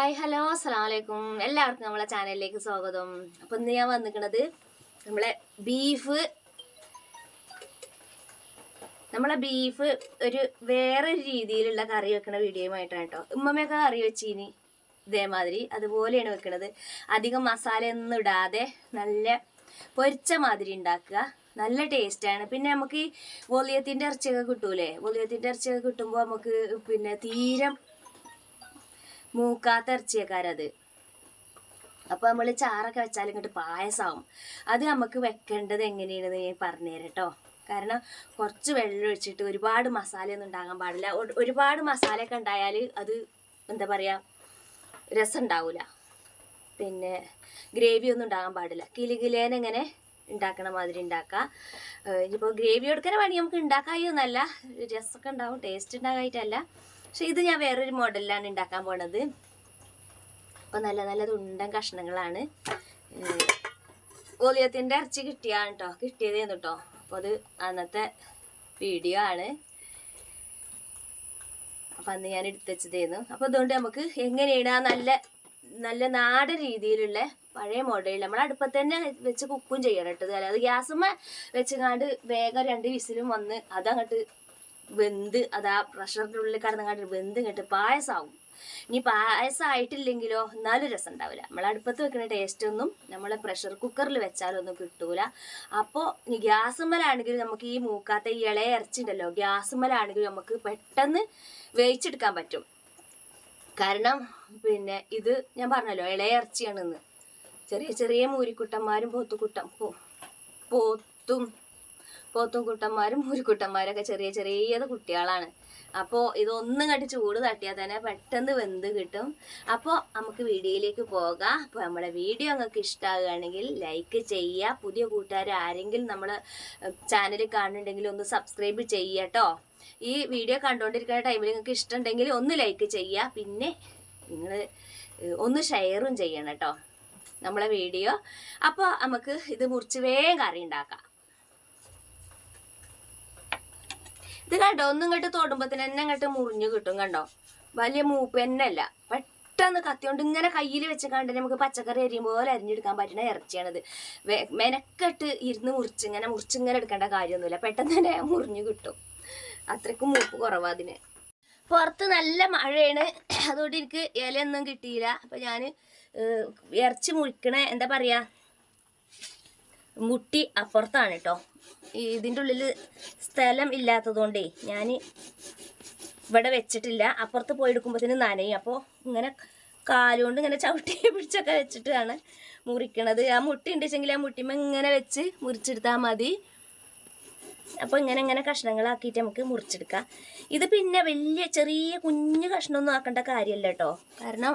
Hi hello അസ്സാം വലൈക്കും എല്ലാവർക്കും നമ്മളെ ചാനലിലേക്ക് സ്വാഗതം. അപ്പം ഇന്ന് ഞാൻ വന്നിക്കണത് നമ്മളെ ബീഫ് നമ്മളെ ബീഫ് ഒരു വേറെ രീതിയിലുള്ള കറി വെക്കണ വീഡിയോയുമായിട്ടാണ് കേട്ടോ. ഉമ്മമ്മയൊക്കെ കറി വെച്ചീനി ഇതേമാതിരി. അതുപോലെയാണ് വെക്കണത്. അധികം മസാല ഒന്നും ഇടാതെ നല്ല പൊരിച്ച മാതിരി ഉണ്ടാക്കുക. നല്ല ടേസ്റ്റാണ് പിന്നെ നമുക്ക് ഈ വോളിയത്തിന്റെ ഇറച്ചിയൊക്കെ കിട്ടൂലേ? വോളിയത്തിന്റെ ഇറച്ചിയൊക്കെ കിട്ടുമ്പോൾ നമുക്ക് പിന്നെ തീരെ മൂക്കാത്ത ഇറച്ചിയക്കാരത് അപ്പോൾ നമ്മൾ ചാറൊക്കെ വെച്ചാൽ ഇങ്ങോട്ട് പായസമാവും അത് നമുക്ക് വെക്കേണ്ടത് എങ്ങനെയാണെന്ന് ഞാൻ പറഞ്ഞുതരാം കേട്ടോ കാരണം കുറച്ച് വെള്ളം ഒഴിച്ചിട്ട് ഒരുപാട് മസാലയൊന്നും ഉണ്ടാകാൻ പാടില്ല. ഒരുപാട് മസാലയൊക്കെ ഉണ്ടായാൽ അത് എന്താ പറയുക രസം ഉണ്ടാവില്ല പിന്നെ ഗ്രേവി ഒന്നും ഉണ്ടാകാൻ പാടില്ല. കിലുകിലേനെ ഇങ്ങനെ ഉണ്ടാക്കണ മാതിരി ഉണ്ടാക്കുക ഇനിയിപ്പോൾ ഗ്രേവി എടുക്കുന്ന പണി നമുക്ക് ഉണ്ടാക്കായൊന്നല്ല രസമൊക്കെ ഉണ്ടാവും ടേസ്റ്റ് ഉണ്ടാകായിട്ടല്ല പക്ഷെ ഇത് ഞാൻ വേറൊരു മോഡലിലാണ് ഉണ്ടാക്കാൻ പോണത്. അപ്പോൾ നല്ല നല്ല തുണ്ടൻ കഷ്ണങ്ങളാണ്. ഓലിയത്തിന്റെ ഇറച്ചി കിട്ടിയാണ് കേട്ടോ കിട്ടിയതേന്ന് കേട്ടോ അപ്പോൾ അത് അന്നത്തെ വീഡിയോ ആണ്. അപ്പൊ അന്ന് ഞാൻ എടുത്തുവെച്ചതേന്നു. അപ്പൊ അപ്പോൾ അതുകൊണ്ട് നമുക്ക് എങ്ങനെയാണ് നല്ല നല്ല നാടൻ രീതിയിലുള്ള പഴയ മോഡലിൽ നമ്മൾ അടുപ്പത്ത് തന്നെ വെച്ച് കുക്കും ചെയ്യണം കേട്ടത് അല്ലാതെ ഗ്യാസുമ്മ വെച്ചങ്ങാണ്ട് വേഗം രണ്ട് വിസിലും വന്ന് അതങ്ങോട്ട് വെന്ത് അത് ആ പ്രഷറിന്റെ ഉള്ളിൽ കിടന്നങ്ങാണ്ട് വെന്ത് ഇങ്ങോട്ട് പായസമാവും ഇനി പായസം ആയിട്ടില്ലെങ്കിലോ എന്നാലും രസം ഉണ്ടാവില്ല നമ്മൾ അടുപ്പത്ത് വെക്കുന്ന ടേസ്റ്റ് ഒന്നും നമ്മളെ പ്രഷർ കുക്കറിൽ വെച്ചാലൊന്നും കിട്ടൂല. അപ്പോൾ ഇനി ഗ്യാസുമ്മലാണെങ്കിലും നമുക്ക് ഈ മൂക്കാത്ത ഈ ഇളയ ഇറച്ചിണ്ടല്ലോ ഗ്യാസ് മലാണെങ്കിലും നമുക്ക് പെട്ടെന്ന് വേവിച്ചെടുക്കാൻ പറ്റും. കാരണം പിന്നെ ഇത് ഞാൻ പറഞ്ഞല്ലോ ഇളയ ഇറച്ചിയാണെന്ന്. ചെറിയ ചെറിയ മൂരിക്കുട്ടന്മാരും പോത്തുക്കുട്ടം പോ പോത്തും പോത്തും കുട്ടന്മാരും മൂരിക്കുട്ടന്മാരൊക്കെ ചെറിയ ചെറിയ കുട്ടികളാണ്. അപ്പോൾ ഇതൊന്നും കണ്ട് ചൂട് തട്ടിയാൽ തന്നെ പെട്ടെന്ന് വെന്ത് കിട്ടും. അപ്പോൾ നമുക്ക് വീഡിയോയിലേക്ക് പോകാം. അപ്പോൾ നമ്മുടെ വീഡിയോ നിങ്ങൾക്ക് ഇഷ്ടമാകുകയാണെങ്കിൽ ലൈക്ക് ചെയ്യുക. പുതിയ കൂട്ടുകാർ ആരെങ്കിലും നമ്മൾ ചാനൽ കാണുന്നുണ്ടെങ്കിൽ ഒന്ന് സബ്സ്ക്രൈബ് ചെയ്യുക കേട്ടോ ഈ വീഡിയോ കണ്ടുകൊണ്ടിരിക്കുന്ന ടൈമിൽ നിങ്ങൾക്ക് ഇഷ്ടമുണ്ടെങ്കിൽ ഒന്ന് ലൈക്ക് ചെയ്യുക. പിന്നെ നിങ്ങൾ ഒന്ന് ഷെയറും ചെയ്യണം കേട്ടോ നമ്മളെ വീഡിയോ. അപ്പോൾ നമുക്ക് ഇത് മുറിച്ച് വേഗം കറി ഉണ്ടാക്കാം. ഇത് കണ്ടോ? ഒന്നും ഇങ്ങോട്ട് തോടുമ്പോ തന്നെ എന്നെ ഇങ്ങോട്ട് മുറിഞ്ഞു കിട്ടും കണ്ടോ? വലിയ മൂപ്പ് എന്നല്ല പെട്ടെന്ന് കത്തിയോണ്ട് ഇങ്ങനെ കയ്യിൽ വെച്ച് കണ്ട് നമുക്ക് പച്ചക്കറി അരിയും പോലെ അരിഞ്ഞെടുക്കാൻ പറ്റുന്ന ഇറച്ചിയാണിത്. മെനക്കെട്ട് ഇരുന്ന് മുറിച്ച് ഇങ്ങനെ മുറിച്ച് ഇങ്ങനെ എടുക്കേണ്ട കാര്യമൊന്നുമില്ല. പെട്ടെന്ന് തന്നെ മുറിഞ്ഞു കിട്ടും. അത്രയ്ക്കും മൂപ്പ് കുറവാ അതിന്. പുറത്ത് നല്ല മഴയാണ്. അതുകൊണ്ട് എനിക്ക് ഇലയൊന്നും കിട്ടിയില്ല. അപ്പം ഞാൻ ഇറച്ചി മുറിക്കണ എന്താ പറയുക മുട്ടി അപ്പുറത്താണ് കേട്ടോ. ഇതിന്റെ ഉള്ളിൽ സ്ഥലം ഇല്ലാത്തതുകൊണ്ടേ ഞാൻ ഇവിടെ വെച്ചിട്ടില്ല. അപ്പുറത്ത് പോയി എടുക്കുമ്പോഴത്തേന് നനയും. അപ്പോൾ ഇങ്ങനെ കാലുകൊണ്ട് ഇങ്ങനെ ചവിട്ടി പിടിച്ചൊക്കെ വെച്ചിട്ടാണ് മുറിക്കണത്. ആ മുട്ടി ഉണ്ടെങ്കിൽ ആ മുട്ടിമ ഇങ്ങനെ വെച്ച് മുറിച്ചെടുത്താൽ മതി. അപ്പോൾ ഇങ്ങനെ ഇങ്ങനെ കഷ്ണങ്ങളാക്കിയിട്ട് നമുക്ക് മുറിച്ചെടുക്കാം. ഇത് പിന്നെ വലിയ ചെറിയ കുഞ്ഞു കഷ്ണമൊന്നും ആക്കേണ്ട കാര്യമല്ല കേട്ടോ. കാരണം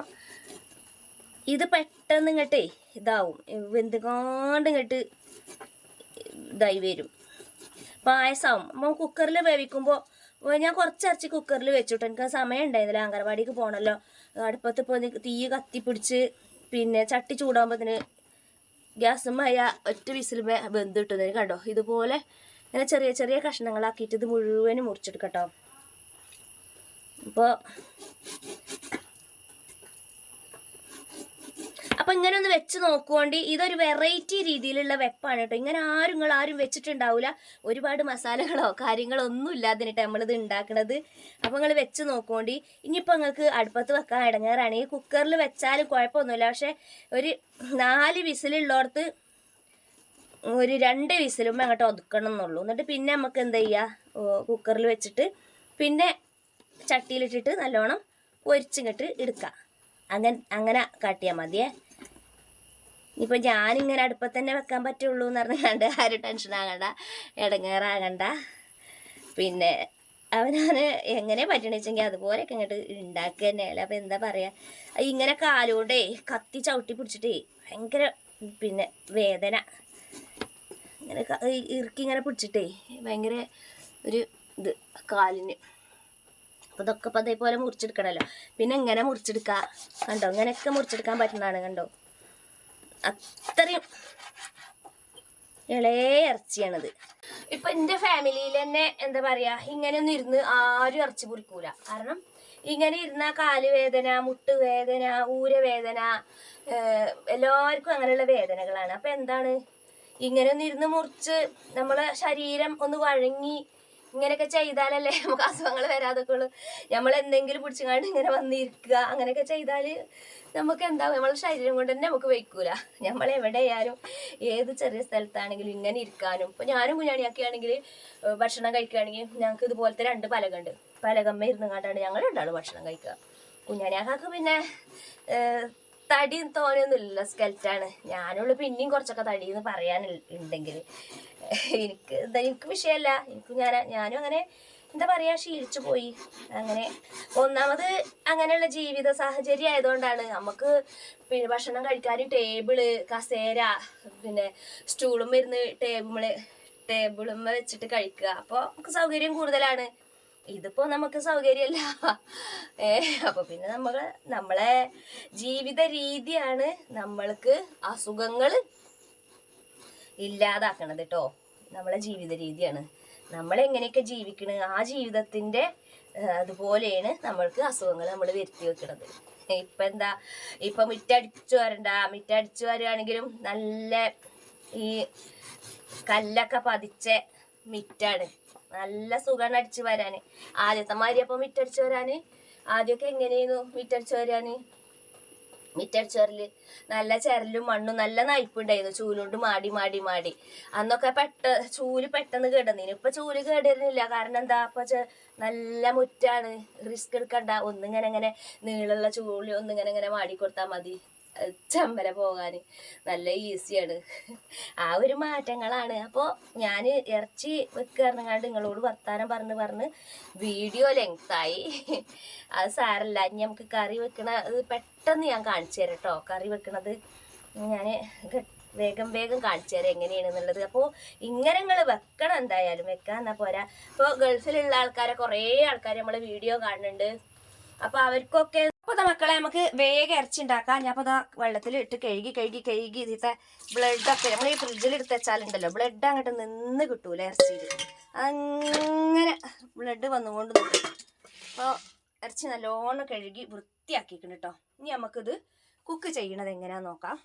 ഇത് പെട്ടെന്ന് ഇങ്ങോട്ടേ ഇതാവും. വെന്തുകൊണ്ട് ഇങ്ങോട്ട് ഇതായി വരും. പായസമാവും അപ്പോൾ കുക്കറിൽ വേവിക്കുമ്പോൾ ഞാൻ കുറച്ച് കുക്കറിൽ വെച്ചിട്ട്. എനിക്ക് സമയം ഉണ്ടായിരുന്നില്ല. അങ്കനവാടിക്ക് പോകണമല്ലോ അടുപ്പത്ത് ഇപ്പോൾ തീ കത്തിപ്പിടിച്ച് പിന്നെ ചട്ടി ചൂടാകുമ്പോഴത്തിന് ഗ്യാസുമായ ഒറ്റ വിസിൽ വെന്ത് കിട്ടുന്നത് കണ്ടോ? ഇതുപോലെ ഇങ്ങനെ ചെറിയ ചെറിയ കഷ്ണങ്ങളാക്കിയിട്ട് ഇത് മുഴുവനും മുറിച്ചെടുക്കട്ടോ അപ്പോൾ അപ്പൊ ഇങ്ങനെ ഒന്ന് വെച്ച് നോക്കുകൊണ്ട് ഇതൊരു വെറൈറ്റി രീതിയിലുള്ള വെപ്പാണ് കേട്ടോ. ഇങ്ങനെ ആരും നിങ്ങൾ ആരും വെച്ചിട്ടുണ്ടാവില്ല ഒരുപാട് മസാലകളോ കാര്യങ്ങളോ ഒന്നും ഇല്ലാതിനിട്ട് നമ്മളിത് ഉണ്ടാക്കണത് അപ്പൊ നിങ്ങൾ വെച്ച് നോക്കുകൊണ്ട് ഇനിയിപ്പോൾ നിങ്ങൾക്ക് അടുപ്പത്ത് വെക്കാൻ ഇടങ്ങാറാണ് ഈ കുക്കറിൽ വെച്ചാലും കുഴപ്പമൊന്നുമില്ല. പക്ഷെ ഒരു നാല് വിസിലുള്ളോടത്ത് ഒരു രണ്ട് വിസിലും അങ്ങോട്ട് ഒതുക്കണം എന്നുള്ളൂ എന്നിട്ട് പിന്നെ നമുക്ക് എന്താ ചെയ്യുക കുക്കറിൽ വെച്ചിട്ട് പിന്നെ ചട്ടിയിലിട്ടിട്ട് നല്ലോണം പൊരിച്ചിങ്ങോട്ട് എടുക്കാം അങ്ങനെ അങ്ങനെ കാട്ടിയാൽ മതിയേ. ഇനിയിപ്പോൾ ഞാനിങ്ങനെ അടുപ്പത്ത് തന്നെ വെക്കാൻ പറ്റുള്ളൂ എന്ന് പറഞ്ഞാണ്ട് ആരും ടെൻഷൻ ആകണ്ട. ഇടങ്ങേറാകണ്ട പിന്നെ അവനാണ് എങ്ങനെ പറ്റണ വെച്ചെങ്കിൽ അതുപോലെയൊക്കെ ഇങ്ങോട്ട് ഉണ്ടാക്കുക തന്നെയല്ല അപ്പം എന്താ പറയുക ഇങ്ങനെ കാലുകൊണ്ടേ കത്തി ചവിട്ടി പിടിച്ചിട്ടേ ഭയങ്കര പിന്നെ വേദന. ഇങ്ങനെ ഇറുക്കി ഇങ്ങനെ പിടിച്ചിട്ടേ ഭയങ്കര ഒരു ഇത് കാലിന്. അപ്പം ഇതൊക്കെ ഇപ്പം അതേപോലെ മുറിച്ചെടുക്കണമല്ലോ പിന്നെ ഇങ്ങനെ മുറിച്ചെടുക്കുക കണ്ടോ? ഇങ്ങനെയൊക്കെ മുറിച്ചെടുക്കാൻ പറ്റുന്നതാണ് കണ്ടോ? അത്രയും ഇളയ ഇറച്ചിയാണിത്. ഇപ്പൊ എന്റെ ഫാമിലിയിൽ തന്നെ എന്താ പറയാ ഇങ്ങനെയൊന്നും ഇരുന്ന് ആരും ഇറച്ചി പൊറിക്കൂല കാരണം ഇങ്ങനെ ഇരുന്ന കാൽ വേദന മുട്ടുവേദന ഊരവേദന എല്ലാവർക്കും അങ്ങനെയുള്ള വേദനകളാണ്. അപ്പൊ എന്താണ്? ഇങ്ങനെ ഒന്ന് ഇരുന്ന് മുറിച്ച് നമ്മളെ ശരീരം ഒന്ന് വഴങ്ങി ഇങ്ങനെയൊക്കെ ചെയ്താലല്ലേ നമുക്ക് അസുഖങ്ങൾ വരാതൊക്കെ ഉള്ളൂ. നമ്മൾ എന്തെങ്കിലും പിടിച്ചുകൊണ്ട് ഇങ്ങനെ വന്നിരിക്കുക അങ്ങനെയൊക്കെ ചെയ്താൽ നമുക്ക് എന്താ നമ്മളെ ശരീരം കൊണ്ട് തന്നെ നമുക്ക് വയ്ക്കൂല. നമ്മൾ എവിടെയായാലും ഏത് ചെറിയ സ്ഥലത്താണെങ്കിലും ഇങ്ങനെ ഇരിക്കാനും. ഇപ്പൊ ഞാനും കുഞ്ഞാണിയൊക്കെ ആണെങ്കിൽ ഭക്ഷണം കഴിക്കുകയാണെങ്കിൽ ഞങ്ങൾക്ക് ഇതുപോലത്തെ രണ്ട് പലകുണ്ട്. പലകമ്മ ഇരുന്ന് ഞങ്ങൾ രണ്ടാളും ഭക്ഷണം കഴിക്കുക. കുഞ്ഞാണിയാക്കാക്ക് പിന്നെ തടി തോനെയൊന്നുമില്ല. സ്കെൽറ്റാണ്. ഞാനുള്ള പിന്നെയും കുറച്ചൊക്കെ തടി എന്ന് പറയാൻ ഉണ്ടെങ്കിൽ എനിക്ക് എന്താ എനിക്ക് വിഷയമല്ല എനിക്ക് ഞാൻ ഞാനും അങ്ങനെ എന്താ പറയാ ശീലിച്ചു പോയി. അങ്ങനെ ഒന്നാമത് അങ്ങനെയുള്ള ജീവിത സാഹചര്യം ആയതുകൊണ്ടാണ് നമുക്ക് പിന്നെ ഭക്ഷണം കഴിക്കാൻ ടേബിൾ കസേര പിന്നെ സ്റ്റൂളും വരുന്ന് ടേബിൾ ടേബിളും വെച്ചിട്ട് കഴിക്കുക. അപ്പോൾ നമുക്ക് സൗകര്യം കൂടുതലാണ്. ഇതിപ്പോ നമുക്ക് സൗകര്യമല്ല. ഏ അപ്പൊ പിന്നെ നമ്മൾ നമ്മളെ ജീവിത രീതിയാണ് നമ്മൾക്ക് അസുഖങ്ങൾ ഇല്ലാതാക്കണത് കേട്ടോ നമ്മളെ ജീവിത രീതിയാണ്. നമ്മൾ എങ്ങനെയൊക്കെ ജീവിക്കണ്? ആ ജീവിതത്തിന്റെ അതുപോലെയാണ് നമ്മൾക്ക് അസുഖങ്ങൾ നമ്മൾ വരുത്തി വെക്കണത്. ഇപ്പൊ എന്താ ഇപ്പൊ മിറ്റടിച്ചു വരണ്ട. മിറ്റടിച്ചു വരികയാണെങ്കിലും നല്ല ഈ കല്ലൊക്കെ പതിച്ച മിറ്റാണ്. നല്ല സുഖമാണ് അടിച്ചു വരാന്. ആദ്യത്തെ മാതിരി അപ്പൊ മിറ്റടിച്ചു വരാന്. ആദ്യമൊക്കെ എങ്ങനെയായിരുന്നു മിറ്റടിച്ചു വരാന്? മിറ്റടിച്ചു വരൽ. നല്ല ചരലും മണ്ണും നല്ല നയിപ്പുണ്ടായിരുന്നു ചൂലുകൊണ്ട് മാടി മാടി മാടി. അന്നൊക്കെ പെട്ട ചൂൽ പെട്ടെന്ന് കേടുന്നതിന് ഇപ്പൊ ചൂൽ കേടുന്നില്ല കാരണം എന്താ? ഇപ്പൊ നല്ല മുറ്റാണ്. റിസ്ക് എടുക്കണ്ട. ഒന്നിങ്ങനെ ഇങ്ങനെ നീളമുള്ള ചൂൽ ഒന്നിങ്ങനെ ഇങ്ങനെ മാടി കൊടുത്താൽ മതി. ചമ്മല പോകാന്. നല്ല ഈസിയാണ്. ആ ഒരു മാറ്റങ്ങളാണ്. അപ്പോൾ ഞാൻ ഇറച്ചി വെക്കാറുണ്ട് നിങ്ങളോട് വർത്താനം പറഞ്ഞ് പറഞ്ഞ് വീഡിയോ ലെങ്തായി അത് സാരല്ല. ഇനി നമുക്ക് കറി വെക്കണ പെട്ടെന്ന് ഞാൻ കാണിച്ചു തരാം കേട്ടോ കറി വെക്കണത് ഞാൻ വേഗം വേഗം കാണിച്ചു തരാം എങ്ങനെയാണെന്നുള്ളത്. അപ്പോൾ ഇങ്ങനെ നിങ്ങൾ വെക്കണം എന്തായാലും. വെക്കാൻ എന്നാ പോരാ. ഇപ്പോൾ ഗൾഫിലുള്ള ആൾക്കാരെ കുറേ ആൾക്കാർ നമ്മളെ വീഡിയോ കാണുന്നുണ്ട്. അപ്പോൾ അവർക്കൊക്കെ അപ്പൊ മക്കളെ നമുക്ക് വേഗം ഇറച്ചി ഉണ്ടാക്കാം ഞാൻ അപ്പൊ വെള്ളത്തിൽ ഇട്ട് കഴുകി കഴുകി കഴുകി ഇതിത്തെ ബ്ലഡ് ഒക്കെ നമ്മൾ ഈ ഫ്രിഡ്ജിൽ എടുത്ത് വെച്ചാലുണ്ടല്ലോ ബ്ലഡ് അങ്ങോട്ട് നിന്ന് കിട്ടൂല ഇറച്ചിയിൽ അങ്ങനെ ബ്ലഡ് വന്നുകൊണ്ട് നിൽക്കും അപ്പോൾ ഇറച്ചി നല്ലോണം കഴുകി വൃത്തിയാക്കിക്കണം കേട്ടോ ഇനി നമുക്കിത് കുക്ക് ചെയ്യണത് എങ്ങനെയാന്ന് നോക്കാം.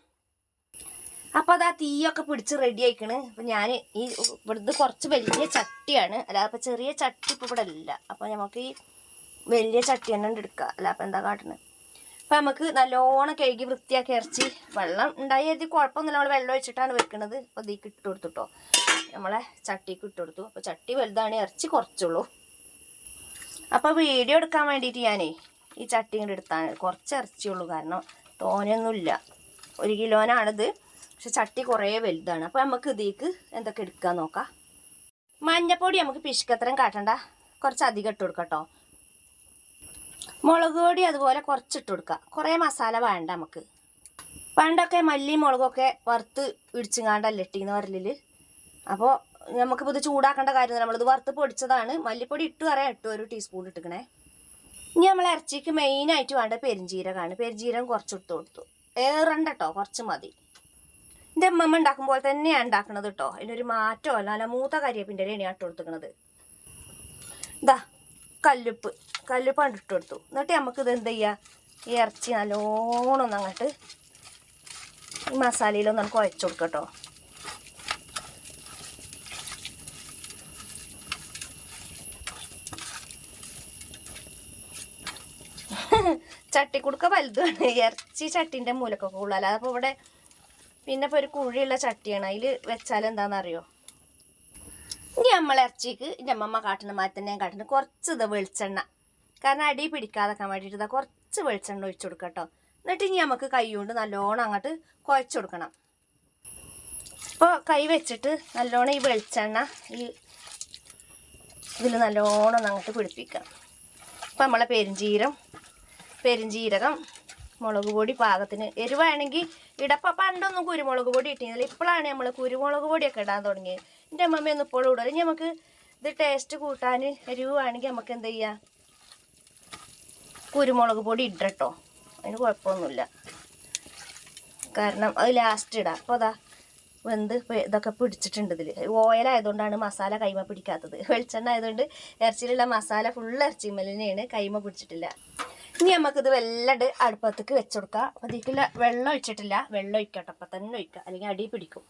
അപ്പൊ അതാ തീയൊക്കെ പിടിച്ച് റെഡി ആയിക്കണ്. അപ്പൊ ഞാൻ ഈ ഇവിടുന്ന് കുറച്ച് വലിയ ചട്ടിയാണ്. അല്ലാതെ ചെറിയ ചട്ടി ഇപ്പൊ ഇവിടെ ഇല്ല അപ്പൊ നമുക്ക് ഈ വലിയ ചട്ടി തന്നെ എടുക്കുക അല്ല അപ്പം എന്താ കാട്ടുന്നത് അപ്പം നമുക്ക് നല്ലോണം കഴുകി വൃത്തിയാക്കി ഇറച്ചി വെള്ളം ഉണ്ടായി എഴുതി കുഴപ്പമൊന്നുമില്ല. നമ്മൾ വെള്ളം ഒഴിച്ചിട്ടാണ് വെക്കുന്നത് അപ്പോൾ ഇതിക്ക് ഇട്ട് കൊടുത്തുട്ടോ. നമ്മളെ ചട്ടിക്ക് ഇട്ട് കൊടുത്തു. അപ്പോൾ ചട്ടി വലുതാണ് ഇറച്ചി കുറച്ചുള്ളൂ. അപ്പോൾ വീഡിയോ എടുക്കാൻ വേണ്ടിയിട്ട് ഞാനേ ഈ ചട്ടി ഇങ്ങോട്ട് എടുത്താണ്. കുറച്ച് ഇറച്ചിയുള്ളൂ കാരണം തോനെയൊന്നുമില്ല. ഒരു കിലോനാണിത്. പക്ഷെ ചട്ടി കുറേ വലുതാണ്. അപ്പോൾ നമുക്ക് ഇതിലേക്ക് എന്തൊക്കെ എടുക്കാൻ നോക്കാം. മഞ്ഞപ്പൊടി നമുക്ക് പിശുക്കത്രയും കാട്ടണ്ട. കുറച്ച് അധികം ഇട്ട് കൊടുക്കാം കേട്ടോ മുളക് പൊടി അതുപോലെ കുറച്ചിട്ട് കൊടുക്കുക കുറേ മസാല വേണ്ട നമുക്ക്. പണ്ടൊക്കെ മല്ലി മുളകൊക്കെ വറുത്ത് ഇടിച്ചുങ്ങാണ്ടല്ല ഇട്ടിന്ന് വരലിൽ. അപ്പോൾ നമുക്കിപ്പോൾ ഇത് ചൂടാക്കേണ്ട കാര്യം നമ്മളിത് വറുത്ത് പൊടിച്ചതാണ്. മല്ലിപ്പൊടി ഇട്ട് പറയാം ഇട്ട് ഒരു ടീസ്പൂൺ ഇട്ടിക്കണേ. ഇനി നമ്മൾ ഇറച്ചിക്ക് മെയിനായിട്ട് വേണ്ട പെരിഞ്ജീരകമാണ് പെരിഞ്ജീരകം കുറച്ച് എടുത്ത് കൊടുത്തു. ഏറണ്ട കേട്ടോ കുറച്ച് മതി. എന്റെ അമ്മമ്മ ഉണ്ടാക്കുമ്പോൾ തന്നെയാണ് ഉണ്ടാക്കണത് കേട്ടോ അതിനൊരു മാറ്റമല്ല നല്ല മൂത്ത കരിയേപ്പിന്റെ ഇലയാണ് ഇട്ട് കൊടുത്തിക്കണത് ഇതാ കല്ലുപ്പ് കല്ലുപ്പാണ്ട് ഇട്ട് കൊടുത്തു. എന്നിട്ട് നമുക്ക് ഇത് എന്ത് ചെയ്യുക ഈ ഇറച്ചി നല്ലോണം ഒന്ന് അങ്ങോട്ട് ഈ മസാലയിലൊന്ന് നമുക്ക് കുഴച്ച് കൊടുക്കാം കേട്ടോ. ചട്ടി കൊടുക്ക വലുതാണ്. ഇറച്ചി ചട്ടിന്റെ മൂലക്കൊക്കെ ഉള്ളു അല്ലാതെ അപ്പോൾ ഇവിടെ പിന്നെ ഇപ്പോൾ ഒരു കുഴിയുള്ള ചട്ടിയാണ്. അതിൽ വെച്ചാൽ എന്താണെന്നറിയോ ഇനി നമ്മൾ ഇറച്ചിക്ക് എന്റെ അമ്മമ്മ കാട്ടുന്ന മാതിരി തന്നെ ഞാൻ കാട്ടുന്നത് കുറച്ച് ഇത് വെളിച്ചെണ്ണ. കാരണം അടി പിടിക്കാതെക്കാൻ വേണ്ടിയിട്ട് ഇതാ കുറച്ച് വെളിച്ചെണ്ണ ഒഴിച്ചു കൊടുക്കുക കേട്ടോ. എന്നിട്ട് ഇനി നമുക്ക് കൈ കൊണ്ട് നല്ലോണം അങ്ങോട്ട് കുഴച്ച് കൊടുക്കണം. അപ്പോൾ കൈ വെച്ചിട്ട് നല്ലോണം ഈ വെളിച്ചെണ്ണ ഈ ഇതിൽ നല്ലോണം അങ്ങോട്ട് പിടിപ്പിക്കാം. അപ്പോൾ നമ്മളെ പെരിഞ്ചീരം പെരിഞ്ചീരകം മുളക് പൊടി പാകത്തിന്. എരിവാണെങ്കിൽ ഇടപ്പ പണ്ടൊന്നും കുരുമുളക് പൊടി ഇട്ടിരുന്നില്ല. ഇപ്പോഴാണ് നമ്മൾ കുരുമുളക് പൊടിയൊക്കെ ഇടാൻ തുടങ്ങിയത്. എന്റെ അമ്മമ്മ ഒന്ന് ഇപ്പോഴും ഇടും. അല്ലെങ്കിൽ നമുക്ക് ഇത് ടേസ്റ്റ് കൂട്ടാൻ എരിവാണെങ്കിൽ നമുക്ക് എന്ത് ചെയ്യാം? കുരുമുളക് പൊടി ഇടട്ടോ അതിന് കുഴപ്പമൊന്നുമില്ല. കാരണം അത് ലാസ്റ്റ് ഇടാം. അപ്പോൾ അതാ വെന്ത് ഇതൊക്കെ പിടിച്ചിട്ടുണ്ട് ഇതിൽ ഓയിലായതുകൊണ്ടാണ് മസാല കൈമ പിടിക്കാത്തത്. വെളിച്ചെണ്ണ ആയതുകൊണ്ട് ഇറച്ചിയിലുള്ള മസാല ഫുള്ള് ഇറച്ചി തന്നെയാണ് കൈമ പിടിച്ചിട്ടില്ല. ഇനി നമുക്കിത് വെല്ലട് അടുപ്പത്തേക്ക് വെച്ചു കൊടുക്കാം. അപ്പം ഇതിലേക്കുള്ള വെള്ളം ഒഴിച്ചിട്ടില്ല. വെള്ളം ഒഴിക്കട്ടെ. അപ്പം തന്നെ ഒഴിക്കുക അല്ലെങ്കിൽ അടി പിടിക്കും.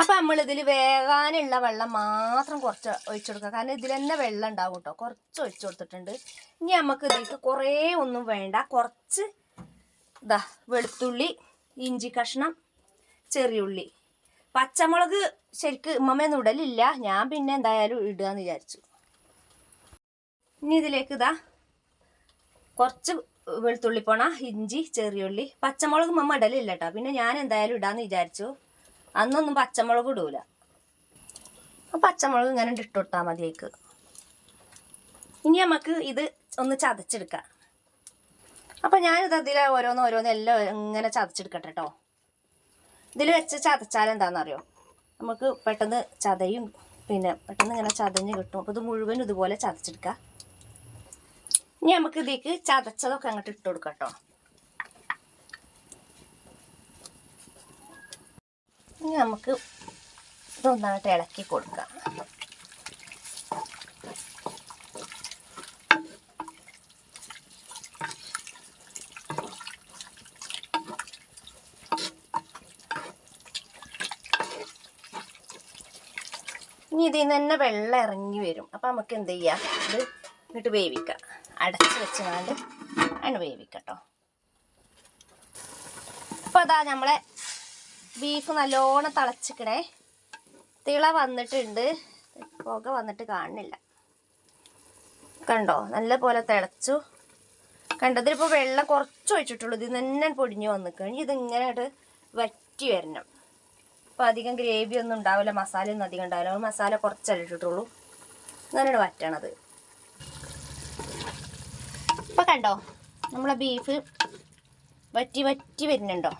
അപ്പം നമ്മളിതിൽ വേകാനുള്ള വെള്ളം മാത്രം കുറച്ച് ഒഴിച്ചു കൊടുക്കുക. കാരണം ഇതിൽ തന്നെ വെള്ളം ഉണ്ടാവും കേട്ടോ കുറച്ച് ഒഴിച്ചു കൊടുത്തിട്ടുണ്ട്. ഇനി നമുക്ക് ഇതിലേക്ക് കുറേ ഒന്നും വേണ്ട. കുറച്ച് ഇതാ വെളുത്തുള്ളി ഇഞ്ചി കഷ്ണം ചെറിയുള്ളി പച്ചമുളക് ശരിക്ക് ഉമ്മമ്മയൊന്നും ഇടലില്ല. ഞാൻ പിന്നെ എന്തായാലും ഇടുകയെന്ന് വിചാരിച്ചു. ഇനി ഇതിലേക്ക് ഇതാ കുറച്ച് വെളുത്തുള്ളി പോണ ഇഞ്ചി ചെറിയുള്ളി പച്ചമുളക് മമ്മ ഇടലില്ല കേട്ടോ പിന്നെ ഞാൻ എന്തായാലും ഇടാന്ന് വിചാരിച്ചു. അന്നൊന്നും പച്ചമുളക് ഇടൂല. പച്ചമുളക് ഇങ്ങനെ ഇട്ട് കൊടുത്താൽ മതിയേക്ക് ഇനി നമുക്ക് ഇത് ഒന്ന് ചതച്ചെടുക്കാം. അപ്പം ഞാനിത് അതിൽ ഓരോന്ന് ഓരോന്ന് എല്ലാം ഇങ്ങനെ ചതച്ചെടുക്കട്ടെ കേട്ടോ ഇതിൽ വെച്ച് ചതച്ചാൽ എന്താണെന്നറിയോ നമുക്ക് പെട്ടെന്ന് ചതയും പിന്നെ പെട്ടെന്ന് ഇങ്ങനെ ചതഞ്ഞ് കിട്ടും. അപ്പോൾ ഇത് മുഴുവൻ ഇതുപോലെ ചതച്ചെടുക്കാം. ഇനി നമുക്ക് ഇതിലേക്ക് ചതച്ചതൊക്കെ അങ്ങോട്ട് ഇട്ട് കൊടുക്കാം കേട്ടോ ഇനി നമുക്ക് ഇതൊന്നായിട്ട് ഇളക്കി കൊടുക്കാം. ഇനി ഇതിൽ നിന്ന് തന്നെ വെള്ളം ഇറങ്ങി വരും. അപ്പം നമുക്ക് എന്ത് ചെയ്യാം? ഇത് ഇങ്ങോട്ട് വേവിക്കാം. അടച്ച് വെച്ച് വെച്ചുകൊണ്ട് ആണ് വേവിക്കട്ടോ അപ്പോൾ അതാ നമ്മളെ ബീഫ് നല്ലോണം തിളച്ചിക്കണേ. തിള വന്നിട്ടുണ്ട്. പുക വന്നിട്ട് കാണുന്നില്ല. കണ്ടോ? നല്ല പോലെ തിളച്ചു കണ്ടതിലിപ്പോൾ വെള്ളം കുറച്ച് ഒഴിച്ചിട്ടുള്ളൂ. ഇത് തന്നെ പൊടിഞ്ഞു വന്നിക്കഴിഞ്ഞ് ഇതിങ്ങനെ വറ്റി വരണം. അപ്പോൾ അധികം ഗ്രേവി ഒന്നും ഉണ്ടാവില്ല. മസാല ഒന്നും അധികം ഉണ്ടാവില്ല. മസാല കുറച്ചല്ലേ ഇട്ടിട്ടുള്ളൂ. അങ്ങനെയാണ് വറ്റണത്. ഇപ്പൊ കണ്ടോ? നമ്മളെ ബീഫ് വറ്റി വറ്റി വരുന്നുണ്ടോ?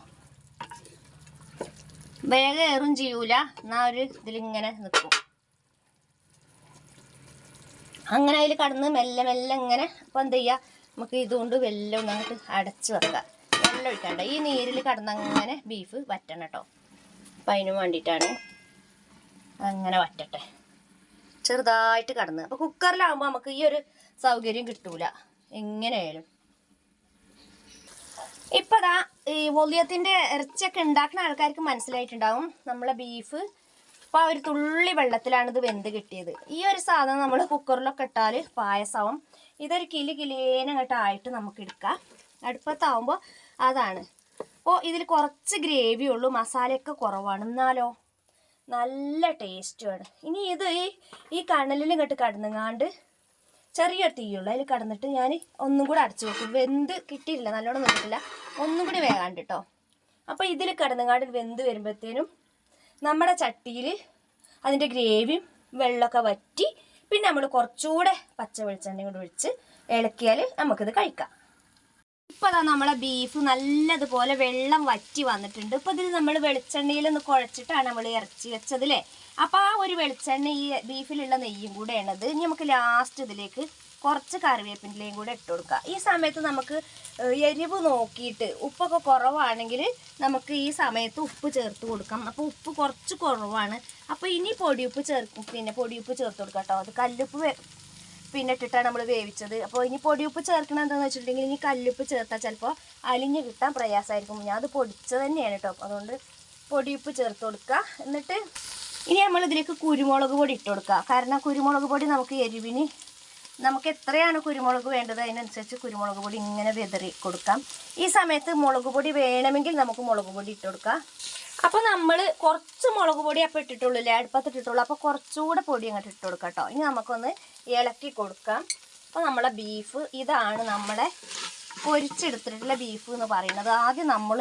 വേഗം ഏറും ചെയ്യൂല. എന്നാ ഒരു ഇതിലിങ്ങനെ നിൽക്കും അങ്ങനെ അതിൽ കടന്ന് മെല്ലെ മെല്ലെ ഇങ്ങനെ അപ്പം എന്ത് ചെയ്യുക നമുക്ക് ഇതുകൊണ്ട് വെല്ലം അങ്ങോട്ട് അടച്ചു വെക്കാം. വെള്ളം ഒഴിക്കണ്ട. ഈ നീരിൽ കടന്ന് അങ്ങനെ ബീഫ് വറ്റണം കേട്ടോ. അപ്പം അതിന് വേണ്ടിയിട്ടാണ് അങ്ങനെ വറ്റട്ടെ. ചെറുതായിട്ട് കടന്ന്. അപ്പോൾ കുക്കറിലാകുമ്പോൾ നമുക്ക് ഈ ഒരു സൗകര്യം കിട്ടൂല. എങ്ങനെയായാലും. ഇപ്പൊ ദാ ഈ വൊലിയത്തിന്റെ ഇറച്ചിയൊക്കെ ഉണ്ടാക്കുന്ന ആൾക്കാർക്ക് മനസ്സിലായിട്ടുണ്ടാവും നമ്മളെ ബീഫ് ഇപ്പൊ ആ ഒരു തുള്ളി വെള്ളത്തിലാണ് ഇത് വെന്ത് കിട്ടിയത്. ഈ ഒരു സാധനം നമ്മൾ കുക്കറിലൊക്കെ ഇട്ടാൽ പായസമാവും ഇതൊരു കിലി കിലേനങ്ങോട്ടായിട്ട് നമുക്ക് എടുക്കാം. അടുപ്പത്താവുമ്പോൾ അതാണ്. അപ്പോൾ ഇതിൽ കുറച്ച് ഗ്രേവി ഉള്ളൂ മസാലയൊക്കെ കുറവാണ്. എന്നാലോ? നല്ല ടേസ്റ്റുമാണ് ഇനി ഇത് ഈ ഈ കണലിൽ ഇങ്ങോട്ട് കടന്നുങ്ങാണ്ട് ചെറിയൊരു തീയുള്ള. അതിൽ കടന്നിട്ട് ഞാൻ ഒന്നും കൂടെ അടച്ചു വെക്കും. വെന്ത് കിട്ടിയില്ല നല്ലോണം വെന്തിട്ടില്ല. ഒന്നും കൂടി വേകാണ്ട് കേട്ടോ അപ്പോൾ ഇതിൽ കടന്നുങ്ങാണ്ട് വെന്ത് വരുമ്പോഴത്തേനും നമ്മുടെ ചട്ടിയിൽ അതിന്റെ ഗ്രേവിയും വെള്ളമൊക്കെ വറ്റി പിന്നെ നമ്മൾ കുറച്ചുകൂടെ പച്ച വെളിച്ചെണ്ണയും കൂടെ ഒഴിച്ച് ഇളക്കിയാൽ നമുക്കിത് കഴിക്കാം. ഇപ്പൊ അതാ നമ്മളെ ബീഫ് നല്ലതുപോലെ വെള്ളം വറ്റി വന്നിട്ടുണ്ട്. ഇപ്പൊ ഇതിൽ നമ്മൾ വെളിച്ചെണ്ണയിൽ ഒന്ന് കുഴച്ചിട്ടാണ് നമ്മൾ ഇറച്ചി വെച്ചത് അല്ലേ അപ്പൊ ആ ഒരു വെളിച്ചെണ്ണ ഈ ബീഫിലുള്ള നെയ്യും കൂടെ കൂടെയാണത്. ഇനി നമുക്ക് ലാസ്റ്റ് ഇതിലേക്ക് കുറച്ച് കറിവേപ്പിന്റെയും കൂടെ ഇട്ട് കൊടുക്കുക ഈ സമയത്ത് നമുക്ക് എരിവ് നോക്കിയിട്ട് ഉപ്പൊക്കെ കുറവാണെങ്കിൽ നമുക്ക് ഈ സമയത്ത് ഉപ്പ് ചേർത്ത് കൊടുക്കാം. അപ്പോൾ ഉപ്പ് കുറച്ച് കുറവാണ്. അപ്പോൾ ഇനി പൊടിയുപ്പ് ചേർക്കും. പിന്നെ പൊടിയുപ്പ് ചേർത്ത് കൊടുക്കാം കേട്ടോ. അത് കല്ലുപ്പ് പിന്നെ ഇട്ടിട്ടാണ് നമ്മൾ വേവിച്ചത്. അപ്പോൾ ഇനി പൊടിയുപ്പ് ചേർക്കണം എന്താണെന്ന് വെച്ചിട്ടുണ്ടെങ്കിൽ ഇനി കല്ലുപ്പ് ചേർത്താൽ ചിലപ്പോൾ അലിഞ്ഞ് കിട്ടാൻ പ്രയാസമായിരിക്കും. ഞാൻ അത് പൊടിച്ചത് തന്നെയാണ് കേട്ടോ. അതുകൊണ്ട് പൊടിയുപ്പ് ചേർത്ത് കൊടുക്കുക. എന്നിട്ട് ഇനി നമ്മൾ ഇതിലേക്ക് കുരുമുളക് പൊടി ഇട്ട് കൊടുക്കുക. കാരണം കുരുമുളക് പൊടി നമുക്ക് എരിവിന് നമുക്ക് എത്രയാണ് കുരുമുളക് വേണ്ടത്? അതിനനുസരിച്ച് കുരുമുളക് പൊടി ഇങ്ങനെ വിതറി കൊടുക്കാം. ഈ സമയത്ത് മുളക് പൊടി വേണമെങ്കിൽ നമുക്ക് മുളക് പൊടി ഇട്ട് കൊടുക്കാം. അപ്പോൾ നമ്മൾ കുറച്ച് മുളക് പൊടി അപ്പോൾ ഇട്ടിട്ടുള്ളൂ അല്ലേ അടുപ്പത്ത് ഇട്ടിട്ടുള്ളൂ. അപ്പോൾ കുറച്ചുകൂടെ പൊടി അങ്ങോട്ട് ഇട്ട് കൊടുക്കാം കേട്ടോ. ഇനി നമുക്കൊന്ന് ഇളക്കി കൊടുക്കാം. അപ്പോൾ നമ്മളെ ബീഫ് ഇതാണ് നമ്മളെ പൊരിച്ചെടുത്തിട്ടുള്ള ബീഫ് എന്ന് പറയുന്നത്. ആദ്യം നമ്മൾ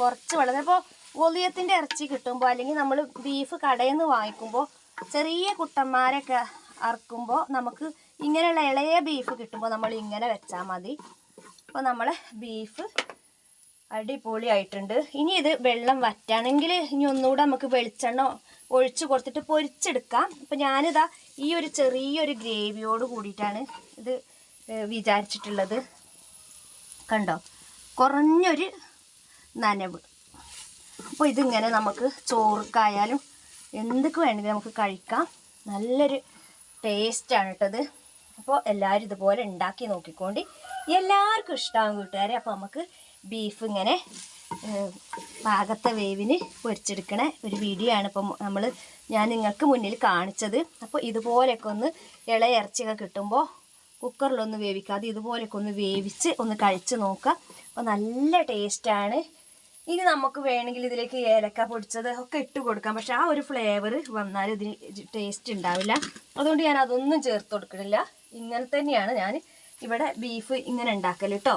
കുറച്ച് വെള്ളം ഇപ്പോൾ ഒലിയത്തിന്റെ ഇറച്ചി കിട്ടുമ്പോൾ അല്ലെങ്കിൽ നമ്മൾ ബീഫ് കടയിൽ നിന്ന് വാങ്ങിക്കുമ്പോൾ ചെറിയ കുട്ടന്മാരൊക്കെ അറക്കുമ്പോൾ നമുക്ക് ഇങ്ങനെയുള്ള ഇളയ ബീഫ് കിട്ടുമ്പോൾ നമ്മൾ ഇങ്ങനെ വെച്ചാൽ മതി. അപ്പോൾ നമ്മൾ ബീഫ് അടിപൊളിയായിട്ടുണ്ട്. ഇനി ഇത് വെള്ളം വറ്റാണെങ്കിൽ ഇനി ഒന്നുകൂടെ നമുക്ക് വെളിച്ചെണ്ണ ഒഴിച്ച് കൊടുത്തിട്ട് പൊരിച്ചെടുക്കാം. അപ്പം ഞാനിതാ ഈ ഒരു ചെറിയൊരു ഗ്രേവിയോട് കൂടിയിട്ടാണ് ഇത് വിചാരിച്ചിട്ടുള്ളത്. കണ്ടോ? കുറഞ്ഞൊരു നനവ്. അപ്പോൾ ഇതിങ്ങനെ നമുക്ക് ചോറുക്കായാലും എന്തൊക്കെ വേണമെങ്കിലും നമുക്ക് കഴിക്കാം. നല്ലൊരു ടേസ്റ്റാണ് കേട്ടത് അപ്പോൾ എല്ലാവരും ഇതുപോലെ ഉണ്ടാക്കി നോക്കിക്കൊണ്ട്. എല്ലാവർക്കും ഇഷ്ടമാകും കൂട്ടുകാരെ. അപ്പോൾ നമുക്ക് ബീഫ് ഇങ്ങനെ പാകത്തെ വേവിന് പൊരിച്ചെടുക്കണ ഒരു വീഡിയോ ആണ് ഇപ്പം നമ്മൾ ഞാൻ നിങ്ങൾക്ക് മുന്നിൽ കാണിച്ചത്. അപ്പോൾ ഇതുപോലെയൊക്കെ ഒന്ന് ഇള ഇറച്ചിയൊക്കെ കിട്ടുമ്പോൾ കുക്കറിലൊന്ന് വേവിക്കാതെ ഇതുപോലെയൊക്കെ ഒന്ന് വേവിച്ച് ഒന്ന് കഴിച്ച് നോക്കുക. അപ്പോൾ നല്ല ടേസ്റ്റാണ് ഇനി നമുക്ക് വേണമെങ്കിൽ ഇതിലേക്ക് ഏലക്ക പൊടിച്ചത് ഒക്കെ ഇട്ട് കൊടുക്കാം. പക്ഷെ ആ ഒരു ഫ്ലേവർ വന്നാൽ ഇതിന് ടേസ്റ്റ് ഉണ്ടാവില്ല. അതുകൊണ്ട് ഞാൻ അതൊന്നും ചേർത്ത് കൊടുക്കണില്ല. ഇങ്ങനെ തന്നെയാണ് ഞാൻ ഇവിടെ ബീഫ് ഇങ്ങനെ ഉണ്ടാക്കൽ കേട്ടോ